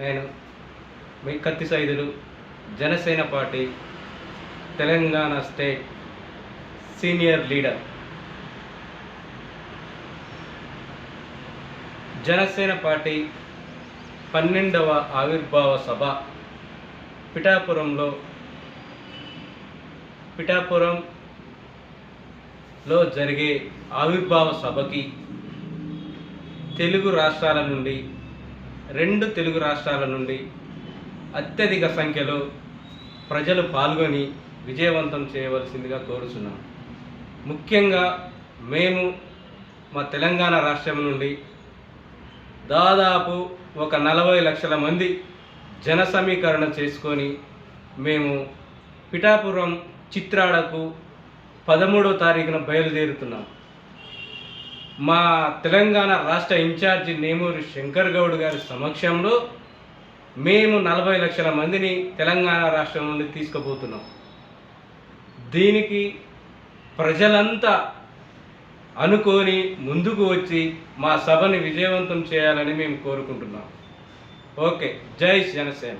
నేను మీ Kathi Saidulu Janasena party Telangana state senior leader. Janasena party పన్నెండవ ఆవిర్భావ సభ పిఠాపురంలో పిఠాపురంలో జరిగే ఆవిర్భావ సభకి తెలుగు రాష్ట్రాల నుండి రెండు తెలుగు రాష్ట్రాల నుండి అత్యధిక సంఖ్యలో ప్రజలు పాల్గొని విజయవంతం చేయవలసిందిగా కోరుచున్నాం. ముఖ్యంగా మేము మా తెలంగాణ రాష్ట్రం నుండి దాదాపు ఒక నలభై లక్షల మంది జన సమీకరణ చేసుకొని మేము పిఠాపురం చిత్రాడకు పదమూడో తారీఖున బయలుదేరుతున్నాం. మా తెలంగాణ రాష్ట్ర ఇన్ఛార్జి నేమూరి శంకర్ గౌడ్ గారి సమక్షంలో మేము నలభై లక్షల మందిని తెలంగాణ రాష్ట్రం నుండి తీసుకుపోతున్నాం. దీనికి ప్రజలంతా అనుకొని ముందుకు వచ్చి మా సభని విజయవంతం చేయాలని మేము కోరుకుంటున్నాం. ఓకే జై జనసేన.